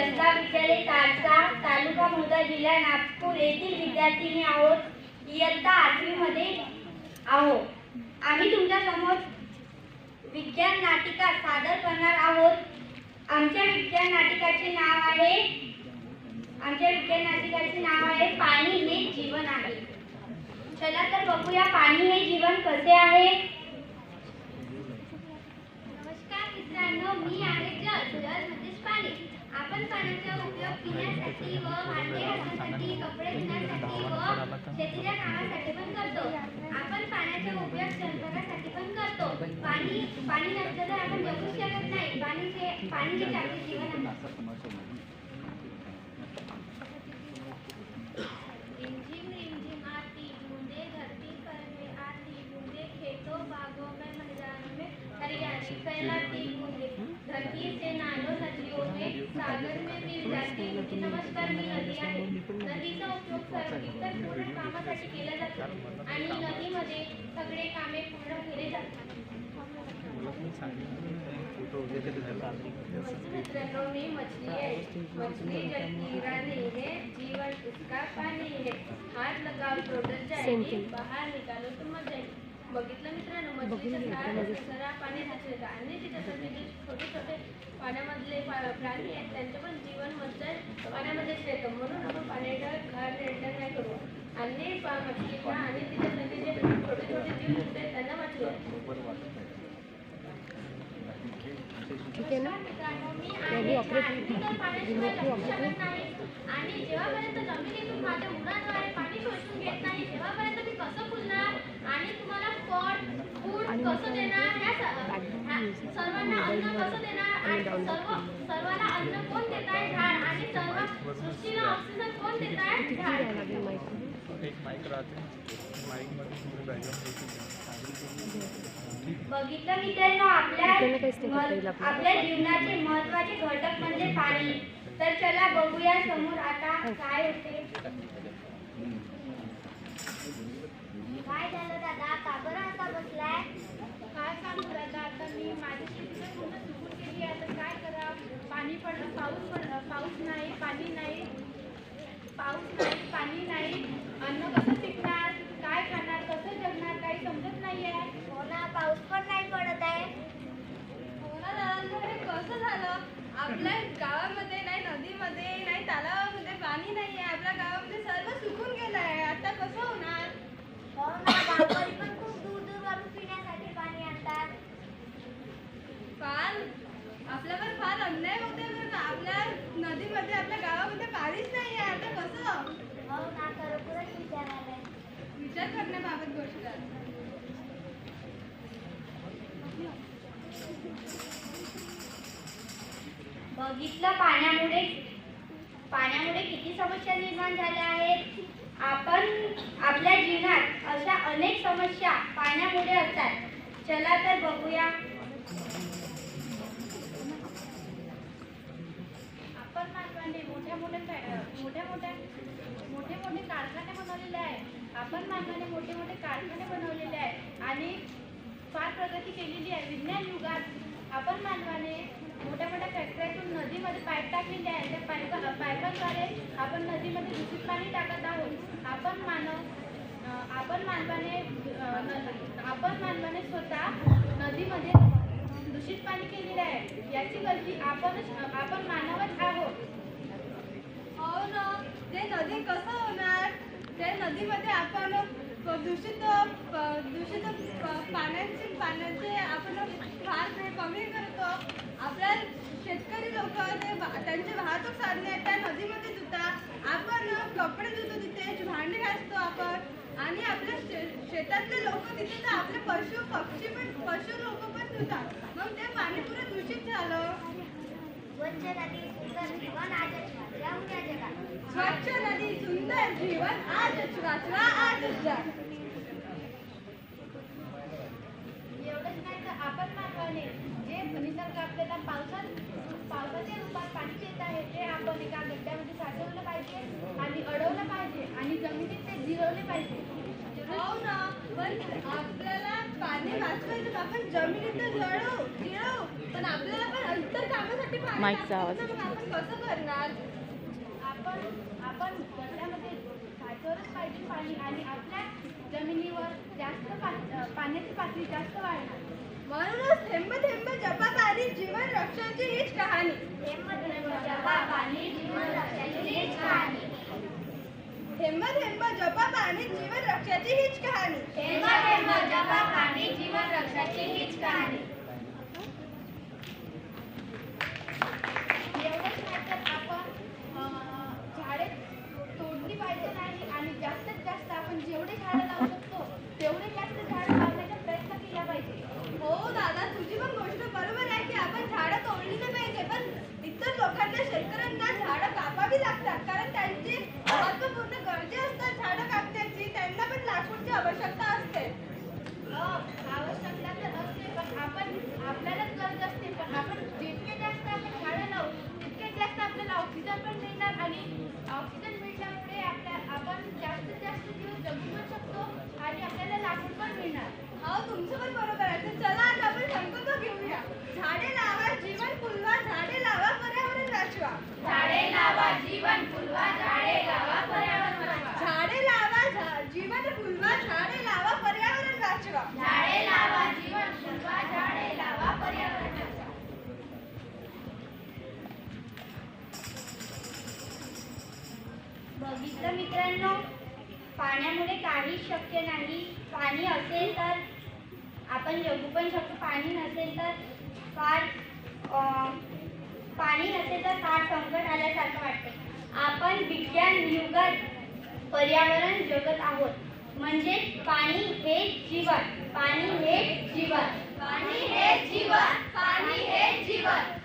कालसा तालुका मुदा जिल्हा नागपूर येथील विद्यार्थिनी आहोत. इयत्ता आठवीमध्ये आहोत. आम्ही तुमच्यासमोर विज्ञान नाटिका सादर करणार आहोत. आमच्या विज्ञान नाटिकाचे नाव आहे आमच्या विज्ञान नाटिकाचे नाव आहे पाणी हे जीवन आहे. चला तर बघूया पाणी हे जीवन कसे आहे. नमस्कार मित्रांनो मी आहे जल जल म्हणजेच पाणी आपण पाण्याचा उपयोग पिण्यासाठी व भांडे घासण्यासाठी कपडे धुण्यासाठी व शेतीच्या कामासाठी पण करतो. आपण पाण्याचा उपयोग स्वयंपाकासाठी पण करतो. पाणी पाणी नसलं तर आपण जगू शकत नाही. पाणी पाणी आपले जीवन आहे रिमझिम रिमझिम आती बूंदे धरती पर में आती बूंदे खेतों बागों में मैदानों में हरियाली फैलाती बूंदे धरती से नालों नदियों में सागर में मिल जाती. जी नमस्कार मी नदी आहे. नदीचा उपयोग सर्व इतर पूर्ण कामासाठी केला जातो. आणि नदीमध्ये सगळे कामे पूर्ण केले जातात. मी मछली है मछली जल की रानी है जीवन उसका पाणी है. हात लगाव तो डर जाएगी बाहेर निकालो तो मजा येईल बघितलं मित्रांनो मछलीचं झाड पाणी साचलेलं आणि जे छोटे छोटे पाण्यामधले प्राणी आहेत त्यांचं पण जीवन मज्जा पाण्यामध्येच येतं म्हणून आपण पाण्याच्या घाट रेंडर नाही करू. आणि आणि त्याच्यासाठी जे छोटे छोटे जीव दिसतात त्यांना वाचवू. ठीक आहे ना? मित्रांनो, मी यांनी आहे ऑपरेट छान. मी तर पाण्याशिवाय जगू शकत नाही. आणि जेव्हापर्यंत जमिनीतून माझ्या मुलाद्वारे पाणी शोषून घेत नाही तेव्हापर्यंत मी कसं फुलणार? आणि कसं देणार ह्या स- ह्या सर्वांना अन्न कसं देणार? आणि सर्व सर्वांना अन्न कोण देत आहे? झाड. आणि सर्व सृष्टीला ऑक्सिजन कोण देत आहे? किती झाड. द्यावं लागेल माहिती एक माईक राहते. माईकमध्ये तुम्ही बॅकग्राऊंड बघितलं मित्रांनो आपल्या. आपल्या जीवनाचे महत्त्वाचे घटक म्हणजे पाणी. तर चला बघूया समोर आता काय होते काय झालं दादा का बरं असा बसलाय काय सांगू दादा आता मी माझी शेती तर पूर्ण सुकून गेली आहे तर काय करा पाणी पडलं पाऊस पडलं. पाऊस नाही पाणी नाही. पाऊस नाही पाणी नाही. अन्न कसं पिकणार काय खाणार कसं जगणार काही समजत नाही आहे हो ना पाऊस पण नाही पडत आहे हो ना दादा हे कसं झालं आपल्या गावामध्ये नाही नदीमध्ये नाही तलावामध्ये पाणी नाही आहे आपल्या गावामध्ये सर्व सुकून गेलं आहे आता कसं होणार हो ना गावकरी पण खूप दूर दूरवरून पिण्यासाठी पाणी आणतात फार आपल्यावर फार अन्याय होते बरं का आपल्या नदीमध्ये आपल्या गावामध्ये पाणीच नाही आहे आता कसं हो ना खरोखरच विचारायला विचार करण्याबाबत गोष्ट आहे. बघितलं पाण्यामुळे पाण्यामुळे किती समस्या निर्माण झाल्या आहेत? आपण आपल्या जीवनात अशा अनेक समस्या पाण्यामुळे असतात. चला तर बघूया. आपण मानवाने मोठ्या मोठ्या मोठ्या मोठ्या मोठे मोठे कारखाने बनवलेले आहे आपण मानवाने मोठे मोठे कारखाने बनवलेले आहे आणि फार प्रगती केलेली आहे. विज्ञान युगात आपण मानवाने मोठ्या मोठ्या फॅक्टऱ्यातून नदीमध्ये पाईप टाकलेले आहे त्या पाईप पाईपांद्वारे आपण नदीमध्ये दूषित पाणी टाकत आहोत. आपण मानव आपण मानवाने न- आपण मानवाने स्वतः नदीमध्ये दूषित पाणी केलेलं आहे. याची गलती आपणच आपण मानवच आहोत. हो ना. ते नदी कसं होणार? ते नदीमध्ये आपण दूषित दूषित पाण्याचे पाण्याचे आपण फार कमी करतो. आपल्या शेतकरी लोक ते त्यांचे वाहतूक साधने त्या नदीमध्ये धुतात आपण कपडे धुतो तिथे भांडे घासतो आपण. आणि आपल्या शे शेतातले लोक तिथे तर आपले पशु पक्षी पण पशु लोक पण धुतात. मग ते पाणी पुरं दूषित झालं. स्वच्छ नदी सुंदर जीवन जगात. स्वच्छ नदी सुंदर जीवन आजच वाचवा आजच जा एवढंच नाही तर आपण मानवाने जे निसर्ग आपल्याला पावसात पावसाच्या रूपात पाणी देत आहे ते आपण एका गड्ड्यामध्ये साठवलं पाहिजे आणि अडवलं पाहिजे आणि जमिनीत ते जिरवले पाहिजे. हो ना पण आपल्याला पाणी वाचवायचं आपण जमिनीत तर जळू जिरवू पण आपल्याला पण इतर कामासाठी पाणी माईकचा आवाज. मग आपण कसं करणार? आपण आपण साठवलंच पाहिजे पाणी आणि आपल्या जमिनीवर जास्त पा अं, पाण्याची पातळी जास्त वाढणार. म्हणूनच थेंब थेंब जपात आणि जीवन रक्षाची हीच कहाणी. थेंब थेंब जपात आणि जीवन रक्षाची हीच कहाणी. थेंब थेंब जपात पाणी जीवन रक्षाची हीच कहाणी थेंब थेंब जपा पाणी जीवन रक्षाची हीच कहाणी एवढंच नाही तर आपण अं, झाडे तोडली पाहिजे नाही आणि जास्तीत जास्त आपण जेवढे झाडं लावू शकतो तेवढे जास्त झाडं लावण्याचा प्रयत्न केला पाहिजे हो दादा तुझी पण गोष्ट बरोबर आहे की आपण झाडं तोडली नाही पाहिजे पण इतर लोकांना शेतकऱ्यांना झाडं असतात. कारण त्यांची महत्त्वपूर्ण गरजे असतात. झाडं कापण्याची. त्यांना पण लाकूडची आवश्यकता असते. हो, आवश्यकता तर असते पण आपण आपल्यालाच गरज असते. पण आपण जितके जास्त आपण झाडं लावू तितके जास्त आपल्याला ऑक्सिजन पण मिळणार आणि ऑक्सिजन मिळण्यामुळे आपल्या आपण जास्तीत जास्त दिवस जगू पण शकतो आणि आपल्याला लाकूड पण मिळणार हो तुमचं पण बरोबर आहे तर चला आज आपण संकल्प घेऊया झाडे लावा जीवन फुलवा झाडे लावा पर्यावरण वाचवा झाडे लावा जीवन फुलवा झाडे लावा पर्यावरण वाचवा झाडे लावा झा- जीवन फुलवा झाडे लावा पर्यावरण वाचवा झाडे लावा जीवन फुलवा झाडे लावा पर्यावरण बघितलं मित्रांनो पाण्यामुळे काहीच शक्य नाही. पाणी असेल तर आपण जगू पण शकतो. पाणी नसेल तर फार पाणी नसेल तर फार संकट आल्यासारखं वाटते. आपण विज्ञान युगात पर्यावरण जगत आहोत. म्हणजे पाणी हे जीवन. पाणी हे जीवन. पाणी हे जीवन. पाणी हे जीवन.